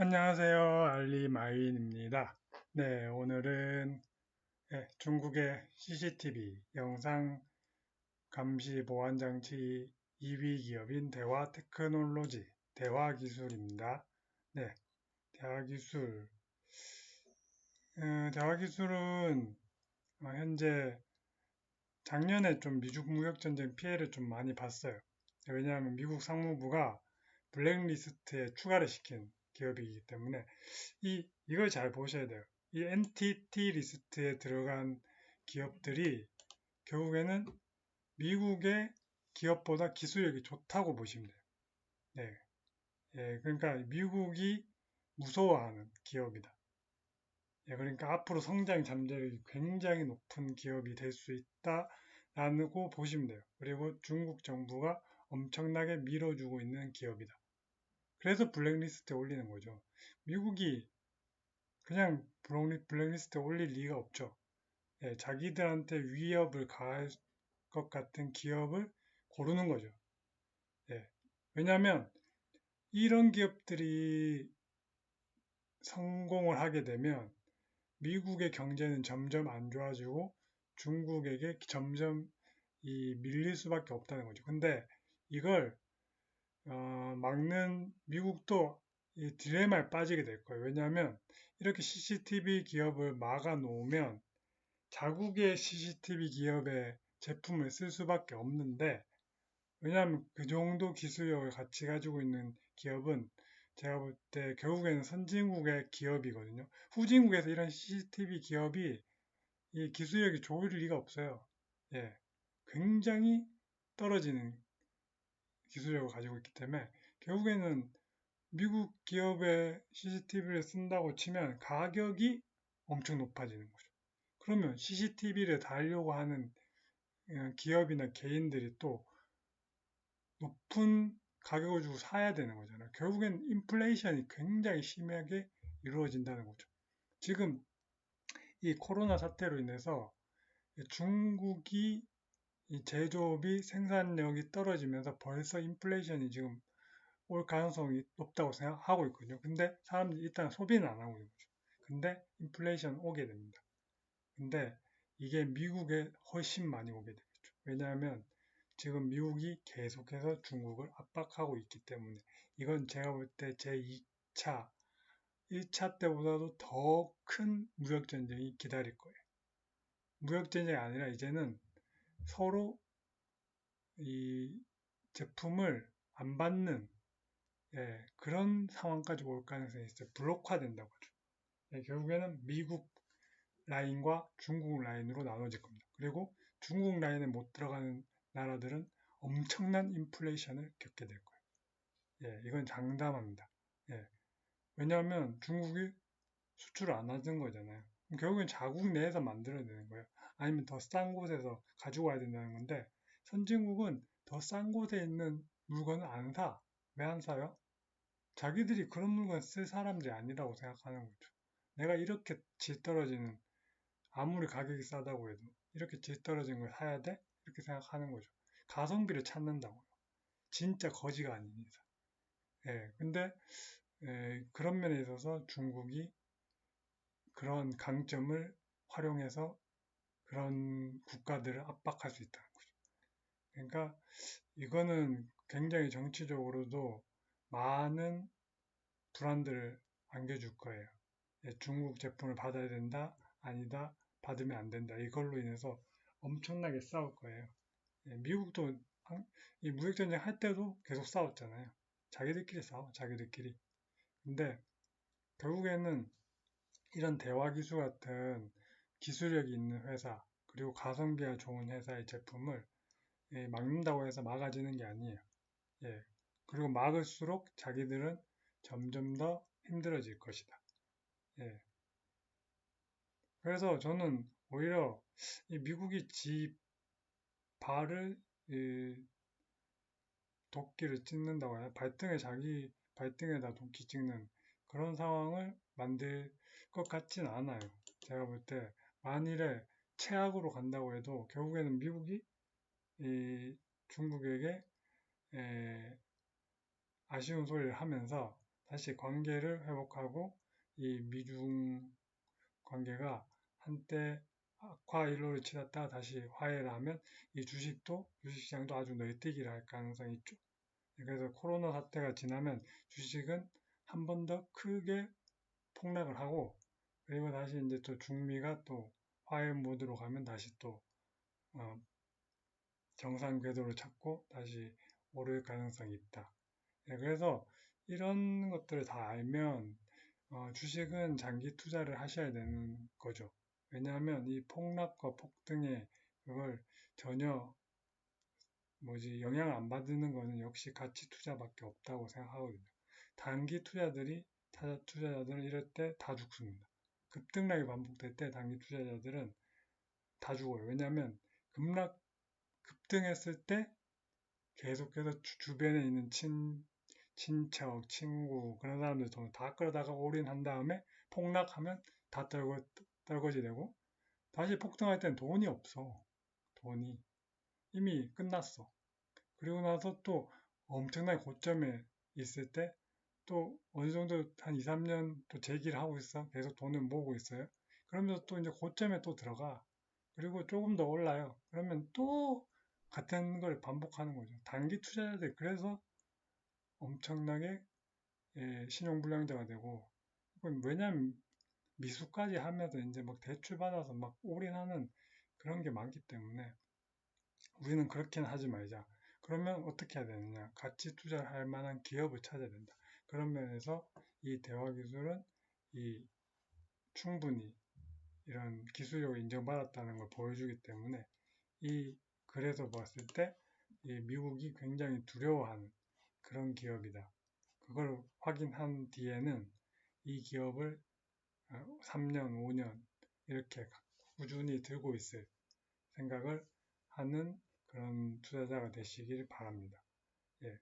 안녕하세요. 알리마인입니다. 네, 오늘은 네, 중국의 CCTV 영상 감시 보안 장치 2위 기업인 대화 테크놀로지, 대화 기술입니다. 네, 대화 기술. 어, 대화 기술은 어, 현재 작년에 좀 미중 무역 전쟁 피해를 좀 많이 봤어요. 왜냐하면 미국 상무부가 블랙리스트에 추가를 시킨 기업이기 때문에 이 이걸 잘 보셔야 돼요. 이 NTT 리스트에 들어간 기업들이 결국에는 미국의 기업보다 기술력이 좋다고 보시면 돼요. 네. 예, 그러니까 미국이 무서워하는 기업이다. 예, 그러니까 앞으로 성장 잠재력이 굉장히 높은 기업이 될 수 있다라고 보시면 돼요. 그리고 중국 정부가 엄청나게 밀어주고 있는 기업이다. 그래서 블랙리스트에 올리는 거죠. 미국이 그냥 블랙리스트에 올릴 리가 없죠. 예, 자기들한테 위협을 가할 것 같은 기업을 고르는 거죠. 예, 왜냐하면 이런 기업들이 성공을 하게 되면 미국의 경제는 점점 안 좋아지고 중국에게 점점 이 밀릴 수밖에 없다는 거죠. 근데 이걸 어, 막는 미국도 이 딜레마에 빠지게 될 거예요. 왜냐하면 이렇게 CCTV 기업을 막아 놓으면 자국의 CCTV 기업의 제품을 쓸 수밖에 없는데 왜냐하면 그 정도 기술력을 같이 가지고 있는 기업은 제가 볼 때 결국에는 선진국의 기업이거든요. 후진국에서 이런 CCTV 기업이 이 기술력이 좋을 리가 없어요. 예. 굉장히 떨어지는 기술력을 가지고 있기 때문에 결국에는 미국 기업의 CCTV를 쓴다고 치면 가격이 엄청 높아지는 거죠. 그러면 CCTV를 달려고 하는 어, 기업이나 개인들이 또 높은 가격을 주고 사야 되는 거잖아요. 결국엔 인플레이션이 굉장히 심하게 이루어진다는 거죠. 지금 이 코로나 사태로 인해서 중국이 이 제조업이 생산력이 떨어지면서 벌써 인플레이션이 지금 올 가능성이 높다고 생각하고 있거든요. 근데 사람들이 일단 소비는 안 하고 있는 거죠. 근데 인플레이션 오게 됩니다. 근데 이게 미국에 훨씬 많이 오게 되겠죠. 왜냐하면 지금 미국이 계속해서 중국을 압박하고 있기 때문에 이건 제가 볼 때 제2차, 1차 때보다도 더 큰 무역전쟁이 기다릴 거예요. 무역전쟁이 아니라 이제는 서로 이 제품을 안 받는 예, 그런 상황까지 올 가능성이 있어요. 블록화된다고 하죠. 예, 결국에는 미국 라인과 중국 라인으로 나눠질 겁니다. 그리고 중국 라인에 못 들어가는 나라들은 엄청난 인플레이션을 겪게 될 거예요. 예, 이건 장담합니다. 예, 왜냐하면 중국이 수출을 안 하는 거잖아요. 결국엔 자국 내에서 만들어야 되는 거예요. 아니면 더 싼 곳에서 가지고 와야 된다는 건데 선진국은 더 싼 곳에 있는 물건을 안 사. 왜 안 사요? 자기들이 그런 물건 쓸 사람들이 아니라고 생각하는 거죠. 내가 이렇게 질 떨어지는 아무리 가격이 싸다고 해도 이렇게 질 떨어진 걸 사야 돼? 이렇게 생각하는 거죠. 가성비를 찾는다고요. 진짜 거지가 아닌 이상. 예, 근데 예, 그런 면에 있어서 중국이 그런 강점을 활용해서 그런 국가들을 압박할 수 있다는 거죠. 그러니까 이거는 굉장히 정치적으로도 많은 불안들을 안겨줄 거예요. 예, 중국 제품을 받아야 된다, 아니다, 받으면 안 된다. 이걸로 인해서 엄청나게 싸울 거예요. 예, 미국도 이 무역전쟁 할 때도 계속 싸웠잖아요. 자기들끼리 싸워, 자기들끼리. 근데 결국에는 이런 대화기술 같은 기술력이 있는 회사 그리고 가성비가 좋은 회사의 제품을 예, 막는다고 해서 막아지는 게 아니에요. 예, 그리고 막을수록 자기들은 점점 더 힘들어질 것이다. 예. 그래서 저는 오히려 미국이 지 발을 도끼를 찍는다고 해요. 발등에 자기 발등에다 도끼 찍는 그런 상황을 만들 것 같진 않아요. 제가 볼 때 만일에 최악으로 간다고 해도 결국에는 미국이 중국에게 아쉬운 소리를 하면서 다시 관계를 회복하고 이 미중 관계가 한때 악화 일로를 치렀다가 다시 화해를 하면 이 주식도 주식시장도 아주 널뛰기를 할 가능성이 있죠. 그래서 코로나 사태가 지나면 주식은 한 번 더 크게 폭락을 하고 그리고 다시 이제 또 중미가 또 화해 모드로 가면 다시 또 어, 정상 궤도를 찾고 다시 오를 가능성이 있다. 네, 그래서 이런 것들을 다 알면 어, 주식은 장기 투자를 하셔야 되는 거죠. 왜냐하면 이 폭락과 폭등에 그걸 전혀 뭐지 영향을 안 받는 거는 역시 가치 투자밖에 없다고 생각하거든요. 단기 투자들이 투자자들은 이럴 때 다 죽습니다. 급등락이 반복될 때 단기 투자자들은 다 죽어요. 왜냐하면 급락 급등했을 때 계속해서 주 변에 있는 친 친척, 친구 그런 사람들 돈다 끌어다가 올인한 다음에 폭락하면 다 떨거, 떨거지 되고 다시 폭등할 땐 돈이 없어. 돈이 이미 끝났어. 그리고 나서 또 엄청나게 고점에 있을 때 또 어느 정도 한 2, 3년 또 재기를 하고 있어. 계속 돈을 모으고 있어요. 그러면서 또 이제 고점에 또 들어가. 그리고 조금 더 올라요. 그러면 또 같은 걸 반복하는 거죠. 단기 투자자들 그래서 엄청나게 예, 신용불량자가 되고 왜냐면 미수까지 하면서 이제 막 대출 받아서 막 올인하는 그런 게 많기 때문에 우리는 그렇게는 하지 말자. 그러면 어떻게 해야 되느냐? 가치 투자를 할 만한 기업을 찾아야 된다. 그런 면에서 이 대화 기술은 이 충분히 이런 기술력을 인정받았다는 걸 보여주기 때문에 이 그래서 봤을 때이 미국이 굉장히 두려워하는 그런 기업이다. 그걸 확인한 뒤에는 이 기업을 3년, 어, 5년 이렇게 꾸준히 들고 있을 생각을 하는 그런 투자자가 되시길 바랍니다. 예.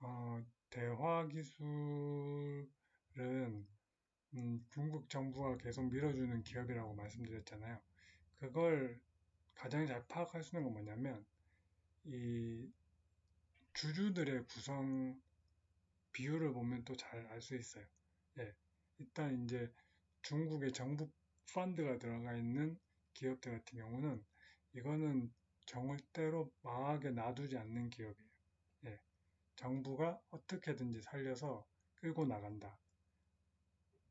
어, 대화 기술은 음, 중국 정부가 계속 밀어주는 기업이라고 말씀드렸잖아요. 그걸 가장 잘 파악할 수 있는 건 뭐냐면 이 주주들의 구성 비율을 보면 또 잘 알 수 있어요. 예, 일단 이제 중국의 정부 펀드가 들어가 있는 기업들 같은 경우는 이거는 절대로 망하게 놔두지 않는 기업이에요. 예, 정부가 어떻게든지 살려서 끌고 나간다.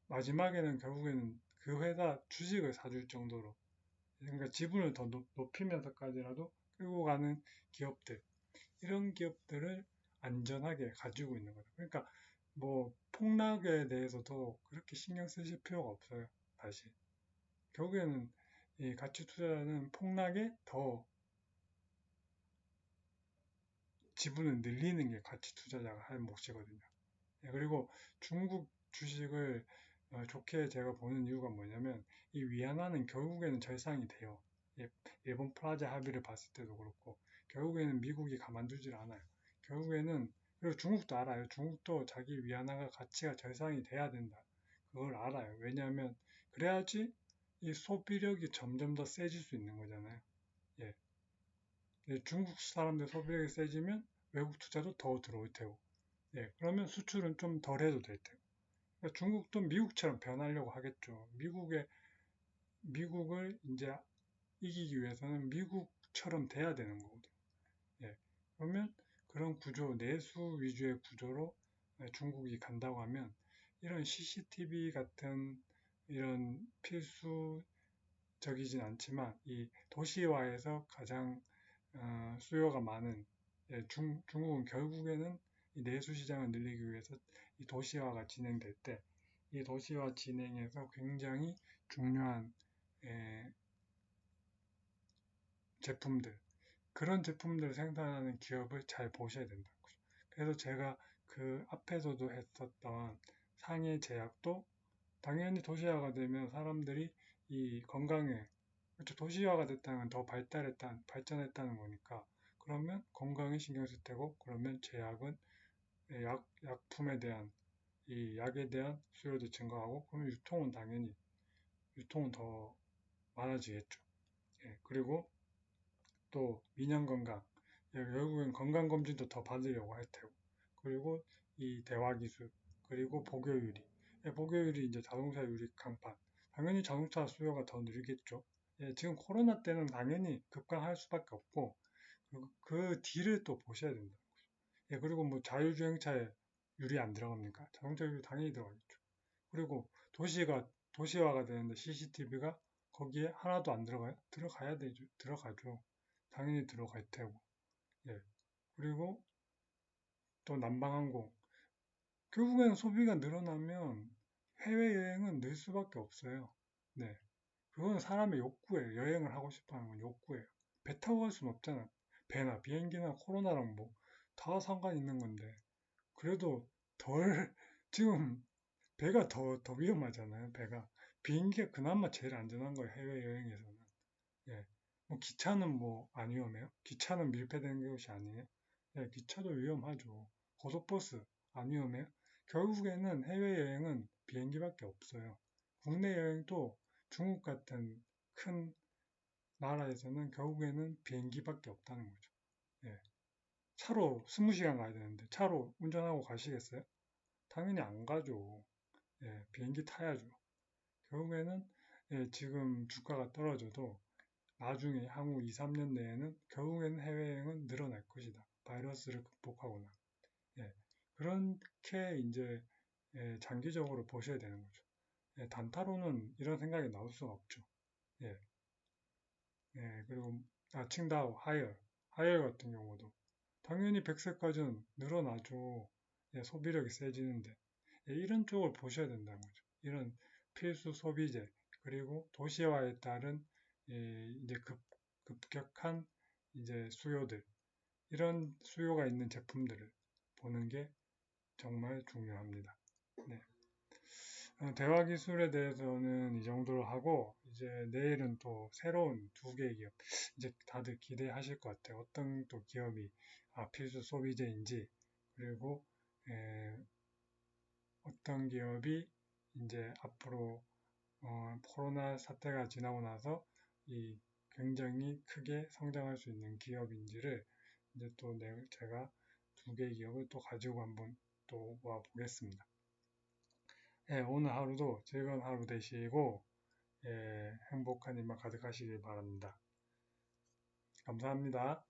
마지막에는 결국에는 그 회사 주식을 사줄 정도로 그러니까 지분을 더 높이면서까지라도 끌고 가는 기업들 이런 기업들을 안전하게 가지고 있는 거죠. 그러니까 뭐 폭락에 대해서도 그렇게 신경 쓰실 필요가 없어요. 다시 결국에는 이 가치 투자는 폭락에 더 지분을 늘리는 게 가치 투자자가 할 몫이거든요. 예, 그리고 중국 주식을 어, 좋게 제가 보는 이유가 뭐냐면 이 위안화는 결국에는 절상이 돼요. 예, 일본 플라자 합의를 봤을 때도 그렇고 결국에는 미국이 가만두질 않아요. 결국에는 그리고 중국도 알아요. 중국도 자기 위안화가 가치가 절상이 돼야 된다. 그걸 알아요. 왜냐하면 그래야지 이 소비력이 점점 더 세질 수 있는 거잖아요. 예. 중국 사람들 소비력이 세지면 외국 투자도 더 들어올 테고, 예. 그러면 수출은 좀 덜 해도 될 테고. 그러니까 중국도 미국처럼 변하려고 하겠죠. 미국의 미국을 이제 이기기 위해서는 미국처럼 돼야 되는 거거든요. 예. 그러면 그런 구조, 내수 위주의 구조로 중국이 간다고 하면 이런 CCTV 같은 이런 필수적이진 않지만 이 도시화에서 가장 어, 수요가 많은 예, 중, 중국은 결국에는 이 내수 시장을 늘리기 위해서 이 도시화가 진행될 때 이 도시화 진행에서 굉장히 중요한 예, 제품들 그런 제품들을 생산하는 기업을 잘 보셔야 된다고. 그래서 제가 그 앞에서도 했었던 상해 제약도 당연히 도시화가 되면 사람들이 이 건강에 그렇죠. 도시화가 됐다면 더 발달했다, 발전했다는 거니까 그러면 건강에 신경 쓸 테고 그러면 제약은 약, 약품에 대한 이 약에 대한 수요도 증가하고 그러면 유통은 당연히 유통은 더 많아지겠죠. 예, 그리고 또 민영 건강 예, 결국엔 건강 검진도 더 받으려고 할 테고 그리고 이 대화 기술 그리고 보교유리. 예, 보교유리 이제 자동차 유리 강판. 당연히 자동차 수요가 더 느리겠죠. 예, 지금 코로나 때는 당연히 급강할 수밖에 없고 그, 그 뒤를 또 보셔야 된다는 거죠. 예, 그리고 뭐 자율주행차에 유리 안 들어갑니까? 자동차 유리 당연히 들어가겠죠. 그리고 도시가 도시화가 되는데 CCTV가 거기에 하나도 안 들어가요? 들어가야 되죠. 들어가죠. 당연히 들어갈 테고. 예. 그리고 또 난방항공. 결국에는 소비가 늘어나면 해외여행은 늘 수밖에 없어요. 네. 그건 사람의 욕구예요. 여행을 하고 싶어 하는 건 욕구예요. 배 타고 갈 수는 없잖아. 배나 비행기나 코로나랑 뭐 다 상관 있는 건데. 그래도 덜, 지금 배가 더, 더 위험하잖아요. 배가. 비행기가 그나마 제일 안전한 거예요. 해외여행에서는. 예. 뭐 기차는 뭐 안 위험해요? 기차는 밀폐된 것이 아니에요? 예, 기차도 위험하죠. 고속버스 안 위험해요? 결국에는 해외여행은 비행기밖에 없어요. 국내 여행도 중국 같은 큰 나라에서는 결국에는 비행기밖에 없다는 거죠. 예. 차로 20시간 가야 되는데 차로 운전하고 가시겠어요? 당연히 안 가죠. 예, 비행기 타야죠. 결국에는 예, 지금 주가가 떨어져도 나중에 향후 2, 3년 내에는 결국에는 해외여행은 늘어날 것이다. 바이러스를 극복하거나. 예, 그렇게 이제 예, 장기적으로 보셔야 되는 거죠. 예, 단타로는 이런 생각이 나올 수가 없죠. 예. 예, 그리고 아, 칭다오, 하이얼, 하이얼 같은 경우도 당연히 100세까지는 늘어나죠. 예, 소비력이 세지는데 예, 이런 쪽을 보셔야 된다는 거죠. 이런 필수 소비재 그리고 도시화에 따른 예, 이제 급, 급격한 이제 수요들 이런 수요가 있는 제품들을 보는 게 정말 중요합니다. 네. 어, 대화 기술에 대해서는 이 정도로 하고 이제 내일은 또 새로운 두 개의 기업 이제 다들 기대하실 것 같아요. 어떤 또 기업이 아, 필수 소비재인지 그리고 에, 어떤 기업이 이제 앞으로 어, 코로나 사태가 지나고 나서 이 굉장히 크게 성장할 수 있는 기업인지를 이제 또 제가 두 개의 기업을 또 가지고 한번 또 와 보겠습니다. 예, 오늘 하루도 즐거운 하루 되시고 예, 행복한 일만 가득하시길 바랍니다. 감사합니다.